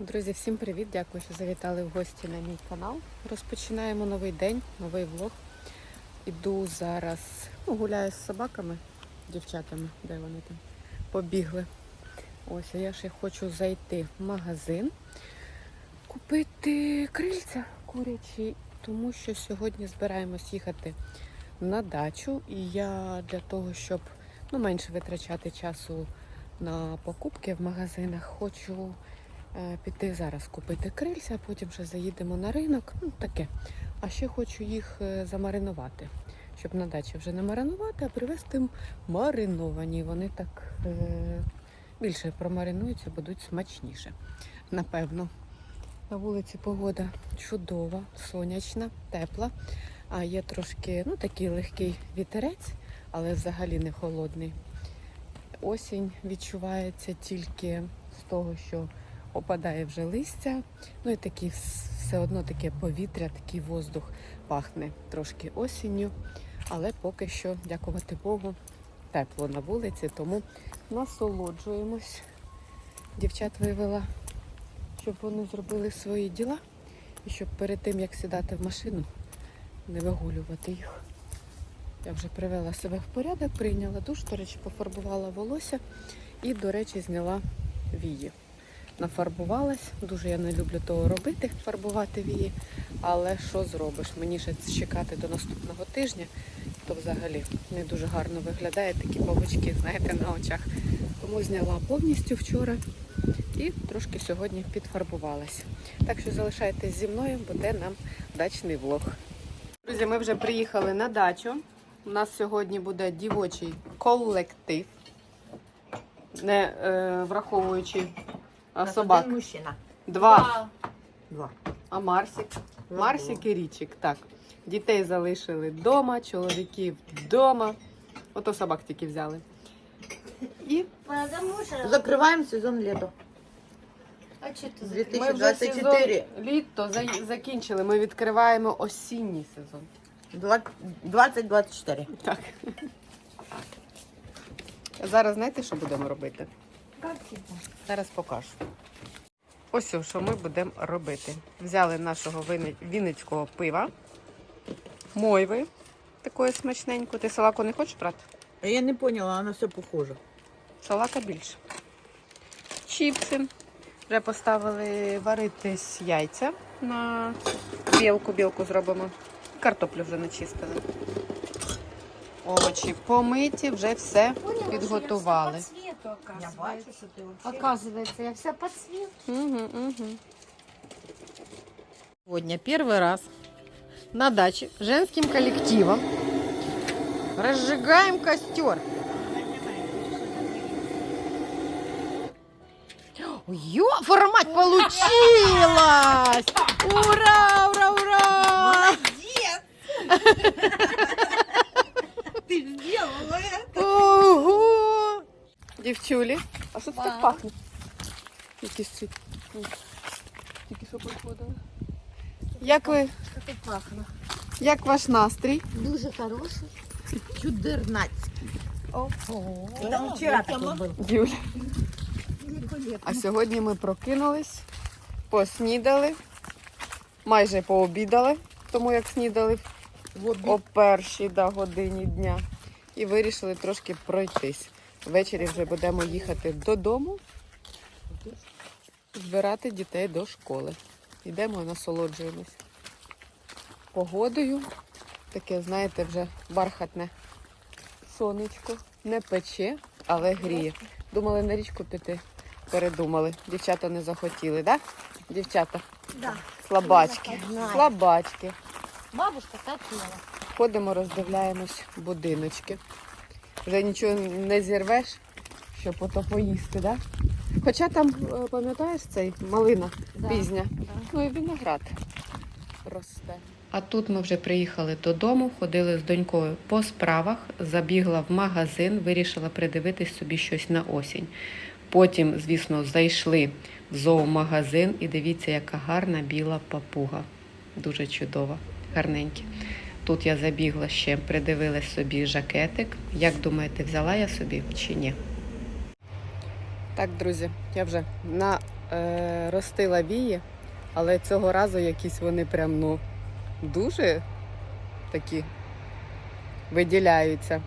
Друзі, всім привіт! Дякую, що завітали в гості на мій канал. Розпочинаємо новий день, новий влог. Іду зараз, ну, гуляю з собаками, дівчатами, де вони там побігли. Ось, а я ще хочу зайти в магазин, купити крильця курячі, тому що сьогодні збираємось їхати на дачу. І я для того, щоб ну, менше витрачати часу на покупки в магазинах, хочу піти зараз купити крильця, потім ще заїдемо на ринок. Ну таке. А ще хочу їх е, замаринувати, щоб на дачі вже не маринувати, а привезти мариновані. Вони так е, більше промаринуються, будуть смачніше. Напевно. На вулиці погода чудова, сонячна, тепла. А є трошки ну, такий легкий вітерець, але взагалі не холодний. Осінь відчувається тільки з того, що опадає вже листя. Ну і вс- все одно таке повітря, такий воздух пахне трошки осінню. Але поки що, дякувати Богу, тепло на вулиці, тому насолоджуємось. Дівчат вивела, щоб вони зробили свої діла і щоб перед тим, як сідати в машину, не вигулювати їх. Я вже привела себе в порядок, прийняла душ, до речі, пофарбувала волосся і, до речі, зняла вії. Нафарбувалась. Дуже я не люблю того робити, фарбувати вії. Але що зробиш? Мені ще чекати до наступного тижня, то взагалі не дуже гарно виглядає такі павучки, знаєте, на очах. Тому зняла повністю вчора і трошки сьогодні підфарбувалась. Так що залишайтесь зі мною, буде нам дачний влог. Друзі, ми вже приїхали на дачу. У нас сьогодні буде дівочий колектив, не е, враховуючи а, собак. Один мужчина. Два. Два. А Марсик? Два Марсик і Річик. Так. Дітей залишили вдома, чоловіків вдома. Ото собак тільки взяли. І Потому что... Закриваємо сезон літо. А что ты ми вже 2024. сезон літо за- закінчили. Ми відкриваємо осінній сезон. Два- 2024. Так. Зараз знаєте, що будемо робити? Зараз покажу. Ось що ми будемо робити. Взяли нашого вінницького пива, мойви, такої смачненької. Ти салаку не хочеш брати? Я не поняла, вона все похоже. Салака більше. Чіпси. Вже поставили варитись яйця на білку, білку зробимо. Картоплю вже начистили. Овочі помиті, вже все підготували. Цвету, Я оказывается. бачу, що ти. Оказывается, я вся по цвету. Угу, угу. Сегодня первый раз на даче женским коллективом разжигаем костер. Ёфора мать, получилось! Дівчулі, а що це так пахне? Якийсь цвіт. Тільки що приходили. Як ви, Что-то пахло. як ваш настрій? Дуже хороший. Чудернацький. Ого. Там вчора такий був. Юля. А сьогодні ми прокинулись, поснідали, майже пообідали, тому як снідали о першій да, годині дня. І вирішили трошки пройтись. Ввечері вже будемо їхати додому, збирати дітей до школи. Йдемо, насолоджуємось. Погодою. Таке, знаєте, вже бархатне сонечко. Не пече, але гріє. Думали на річку піти. Передумали. Дівчата не захотіли, так? Да? Дівчата, Да. слабачки. Слабачки. Бабушка хотела. Ходимо, роздивляємось будиночки. Вже нічого не зірвеш, щоб ото поїсти, да? Хоча там, е, пам'ятаєш, цей малина Да. пізня. Да. Ну і виноград росте. А тут ми вже приїхали додому, ходили з донькою по справах, забігла в магазин, вирішила придивитись собі щось на осінь. Потім, звісно, зайшли в зоомагазин і дивіться, яка гарна біла папуга. Дуже чудова, гарненька. Тут я забігла ще, придивилась собі жакетик. Як думаєте, взяла я собі чи ні? Так, друзі, я вже на е, вії, але цього разу якісь вони прям ну, дуже такі виділяються.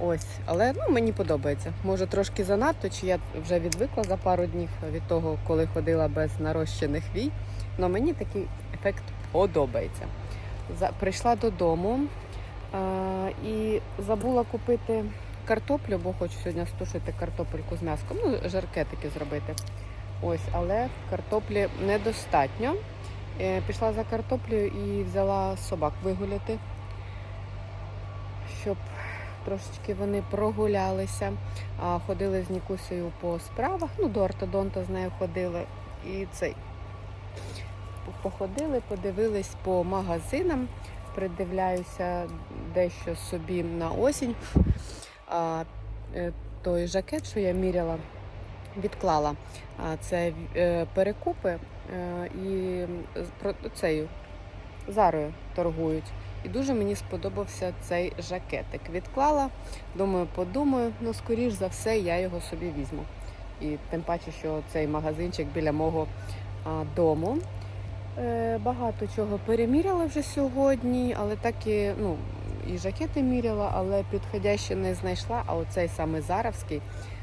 Ось, але ну, мені подобається. Може трошки занадто, чи я вже відвикла за пару днів від того, коли ходила без нарощених вій. Але мені такий ефект подобається. Прийшла додому і забула купити картоплю, бо хочу сьогодні стушити картопельку з м'яском. Ну, жаркетики зробити. Ось, але картоплі недостатньо. Е, Пішла за картоплею і взяла собак вигуляти, щоб трошечки вони прогулялися. Ходили з Нікусею по справах. Ну, до ортодонта з нею ходили. І цей походили, подивились по магазинам, придивляюся дещо собі на осінь. А, е, той жакет, що я міряла, відклала. А, це е, перекупи е, і цею зарою торгують. І дуже мені сподобався цей жакетик. Відклала, думаю, подумаю, ну скоріш за все я його собі візьму. І тим паче, що цей магазинчик біля мого а, дому. Е, багато чого переміряла вже сьогодні, але так і ну, і жакети міряла, але підходяще не знайшла. А оцей саме заравський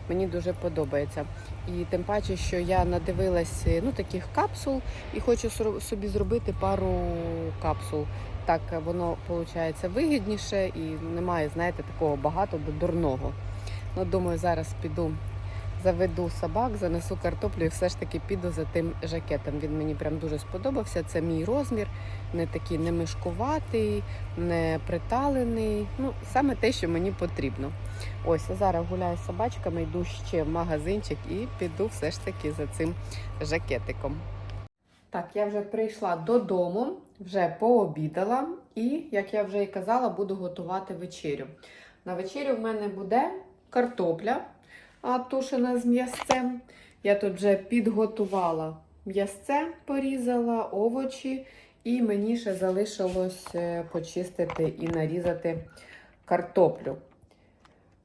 мені дуже подобається. І тим паче, що я надивилась ну, таких капсул і хочу собі зробити пару капсул. Так воно виходить вигідніше і немає, знаєте, такого багато до дурного. Ну, думаю, зараз піду заведу собак, занесу картоплю і все ж таки піду за тим жакетом. Він мені прям дуже сподобався. Це мій розмір, не такий не мишкуватий, не приталений. Ну, саме те, що мені потрібно. Ось я зараз гуляю з собачками, йду ще в магазинчик і піду все ж таки за цим жакетиком. Так, я вже прийшла додому, вже пообідала, і, як я вже і казала, буду готувати вечерю. На вечерю в мене буде картопля а, тушена з м'ясцем. Я тут вже підготувала м'ясце, порізала овочі, і мені ще залишилось е, почистити і нарізати картоплю.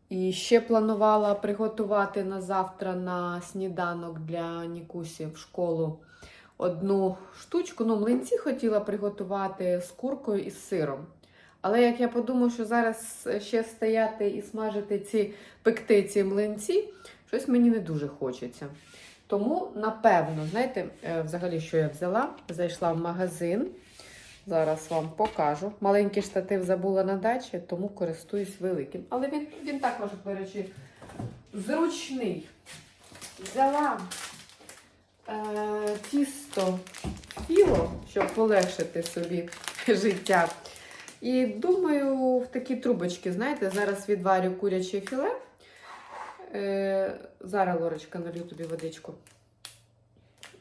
І ще планувала приготувати на завтра на сніданок для Нікусі в школу одну штучку. Ну, млинці хотіла приготувати з куркою і з сиром. Але як я подумала, що зараз ще стояти і смажити ці пекти ці млинці, щось мені не дуже хочеться. Тому, напевно, знаєте, е, взагалі, що я взяла? Зайшла в магазин. Зараз вам покажу. Маленький штатив забула на дачі, тому користуюсь великим. Але він, він також, до речі, зручний. Взяла е, тісто філо, щоб полегшити собі життя. І думаю, в такі трубочки, знаєте, зараз відварю куряче філе. Е, зараз, Лорочка, налью тобі водичку.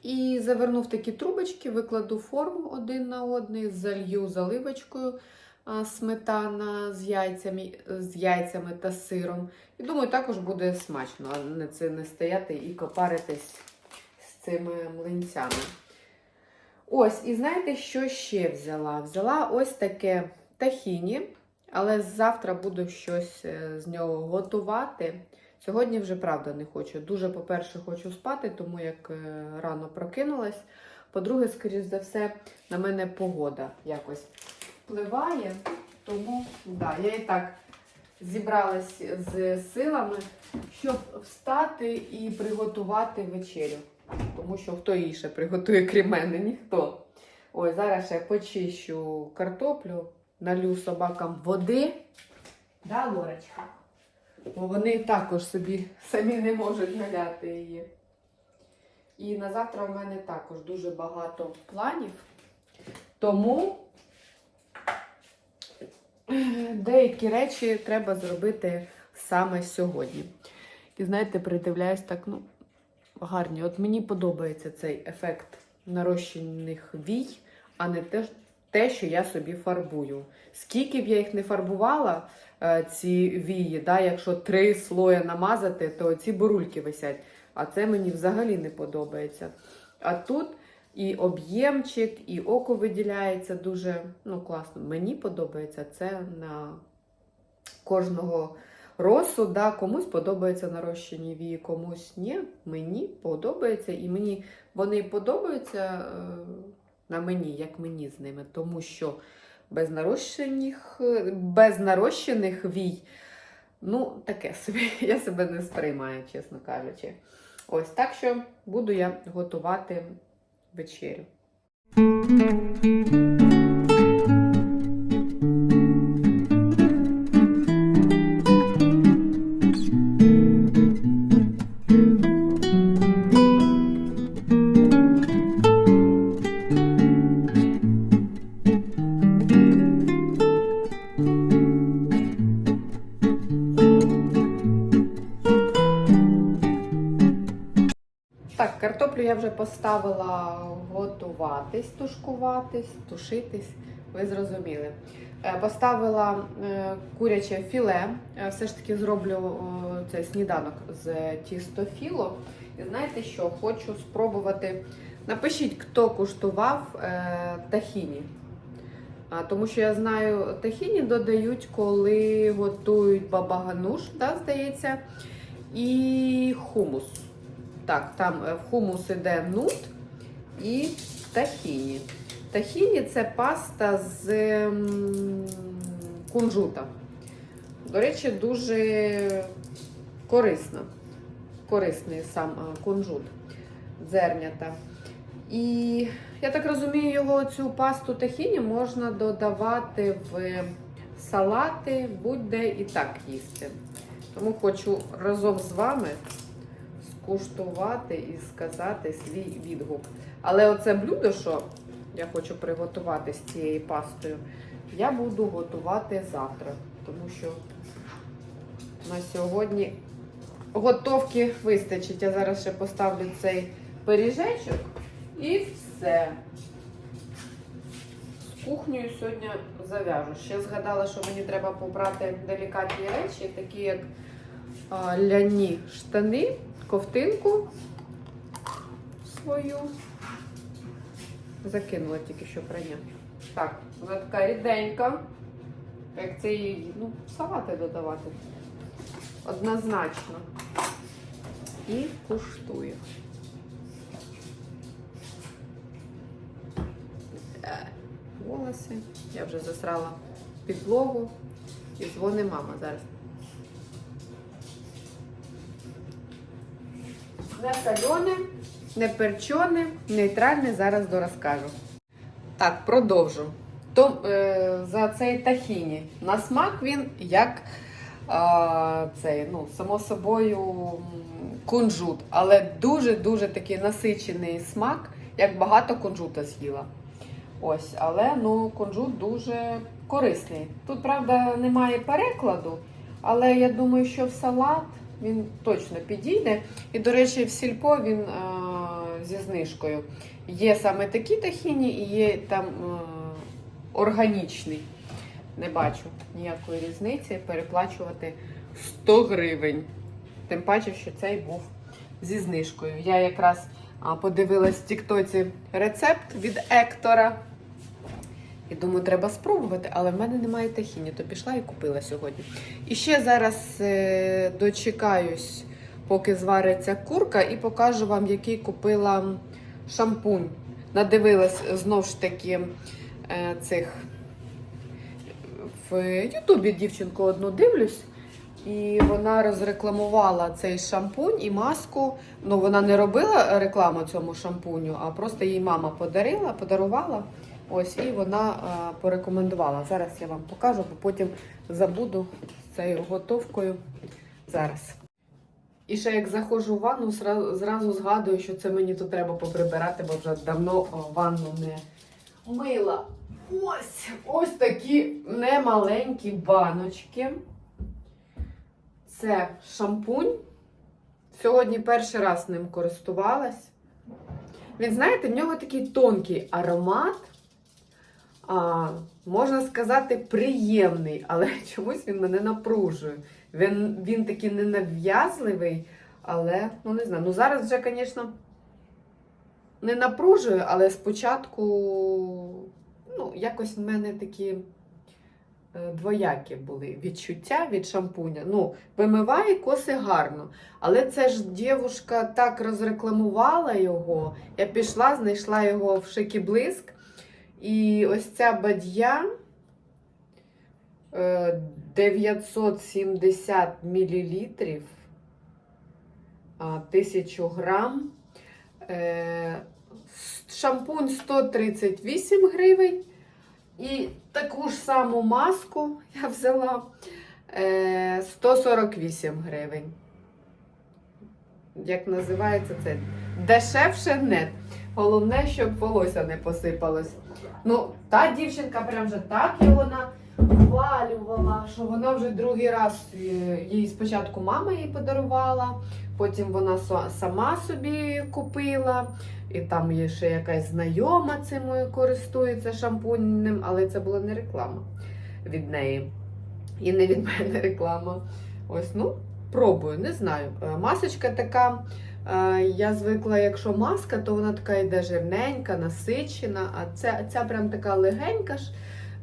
І заверну в такі трубочки, викладу форму один на один, залью заливочкою а, сметана з яйцями, з яйцями та сиром. І думаю, також буде смачно, а не це не стояти і копаритись з цими млинцями. Ось, і знаєте, що ще взяла? Взяла ось таке тахіні, але завтра буду щось е, з нього готувати. Сьогодні вже правда не хочу. Дуже, по-перше, хочу спати, тому як е, рано прокинулась. По-друге, скоріш за все, на мене погода якось впливає. Тому да, я і так зібралась з силами, щоб встати і приготувати вечерю. Тому що хто ще приготує, крім мене? Ніхто. Ой, зараз ще почищу картоплю, налю собакам води. Да, Лорочка? Бо вони також собі самі не можуть наляти її. І на завтра в мене також дуже багато планів. Тому деякі речі треба зробити саме сьогодні. І знаєте, придивляюсь так, ну, гарні. От мені подобається цей ефект нарощених вій, а не те, те, що я собі фарбую. Скільки б я їх не фарбувала, е, ці вії, да, якщо три слої намазати, то ці бурульки висять. А це мені взагалі не подобається. А тут і об'ємчик, і око виділяється дуже ну, класно. Мені подобається це на кожного розсуд. Да? Комусь подобаються нарощені вії, комусь ні. Мені подобається, і мені вони подобаються е, на мені, як мені з ними, тому що без нарощених, без нарощених вій, ну, таке собі, я себе не сприймаю, чесно кажучи. Ось так що буду я готувати вечерю. Поставила готуватись, тушкуватись, тушитись. Ви зрозуміли. Е, Поставила е, куряче філе. Е, Все ж таки зроблю цей сніданок з тістофіло. І знаєте що? Хочу спробувати. Напишіть, хто куштував тахіні. Тому що я знаю, тахіні додають, коли готують бабагануш, да, здається, і хумус. Так, там е, в хумус іде нут і тахіні. Тахіні це паста з кунжута. До речі, дуже корисна. Корисний сам е, кунжут, зернята. І я так розумію, його цю пасту тахіні можна додавати в салати, будь-де і так їсти. Тому хочу разом з вами скуштувати і сказати свій відгук. Але оце блюдо, що я хочу приготувати з цією пастою, я буду готувати завтра, тому що на сьогодні готовки вистачить. Я зараз ще поставлю цей пиріжечок і все. З сьогодні зав'яжу. Ще згадала, що мені треба побрати делікатні речі, такі як ляні штани, ковтинку свою. Закинула тільки що прання. Так, вона така ріденька. Як це її, ну, салати додавати. Однозначно. І куштую. Е, Волоси. Я вже засрала підлогу. І дзвони мама зараз. Не солене, не перчене, нейтральне, зараз дорозкажу. Так, продовжу. То, е, за цей тахіні. На смак він як е, цей, ну, само собою, кунжут, але дуже-дуже такий насичений смак, як багато кунжута з'їла. Ось, але ну, кунжут дуже корисний. Тут, правда, немає перекладу, але я думаю, що в салат він точно підійде. І, до речі, в сільпо він е, зі знижкою. Є саме такі тахіні і є там е, органічний. Не бачу ніякої різниці переплачувати 100 гривень. Тим паче, що цей був зі знижкою. Я якраз подивилась в Тіктоці рецепт від Ектора. І думаю, треба спробувати, але в мене немає тахіні, то пішла і купила сьогодні. І ще зараз е, дочекаюсь, поки звариться курка, і покажу вам, який купила шампунь. Надивилась знов ж таки е, цих в Ютубі дівчинку одну дивлюсь. І вона розрекламувала цей шампунь і маску. Ну, вона не робила рекламу цьому шампуню, а просто їй мама подарила, подарувала. Ось, і вона а, порекомендувала. Зараз я вам покажу, бо потім забуду цією готовкою. Зараз. І ще як заходжу в ванну, зразу, згадую, що це мені тут треба поприбирати, бо вже давно ванну не мила. Ось ось такі немаленькі баночки. Це шампунь. Сьогодні перший раз ним користувалась. Він, знаєте, в нього такий тонкий аромат. А, можна сказати, приємний, але чомусь він мене напружує. Він, він такий ненав'язливий, але, ну не знаю. Ну зараз вже, звісно, не напружує, але спочатку, ну, якось в мене такі е, двоякі були відчуття від шампуня. Ну, вимиває коси гарно. Але це ж дівушка так розрекламувала його. Я пішла, знайшла його в шики блиск. І ось ця бадья е, 970 мл, 1000 грам. Е, Шампунь 138 гривень. І таку ж саму маску я взяла е, 148 гривень. Як називається це? Дешевше нет. Головне, щоб волосся не посипалось. Ну, та дівчинка прям вже так його навалювала, що вона вже другий раз е, їй спочатку мама їй подарувала, потім вона сама собі купила. І там є ще якась знайома цим користується шампунем, але це була не реклама від неї. І не від мене реклама. Ось, ну, пробую, не знаю. Е, Масочка така. Е, Я звикла, якщо маска, то вона така йде жирненька, насичена, а ця, ця прям така легенька ж.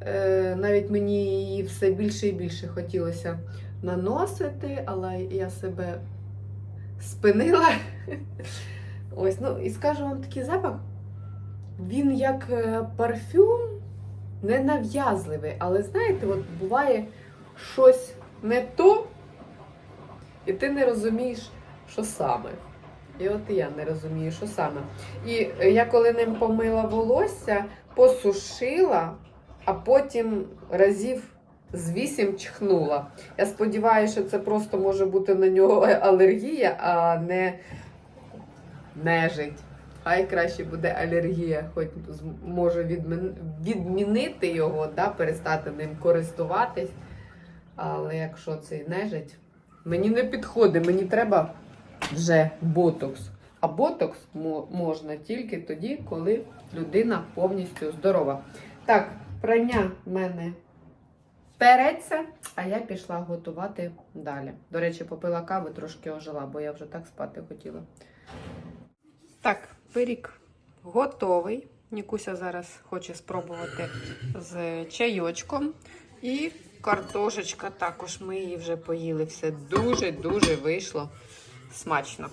Е, Навіть мені її все більше і більше хотілося наносити, але я себе спинила. Ось, ну і скажу вам такий запах. Він як е, парфюм ненав'язливий, але знаєте, от буває щось не то, і ти не розумієш, що саме. І от я не розумію, що саме. І я коли ним помила волосся, посушила, а потім разів з вісім чхнула. Я сподіваюся, що це просто може бути на нього алергія, а не нежить. Хай краще буде алергія, хоч може відмінити його, да, перестати ним користуватись. Але якщо це нежить, мені не підходить, мені треба вже ботокс. А ботокс можна тільки тоді, коли людина повністю здорова. Так, прання в мене переться, а я пішла готувати далі. До речі, попила кави, трошки ожила, бо я вже так спати хотіла. Так, пиріг готовий. Нікуся зараз хоче спробувати з чайочком. І картошечка також. Ми її вже поїли. Все дуже-дуже вийшло смачно.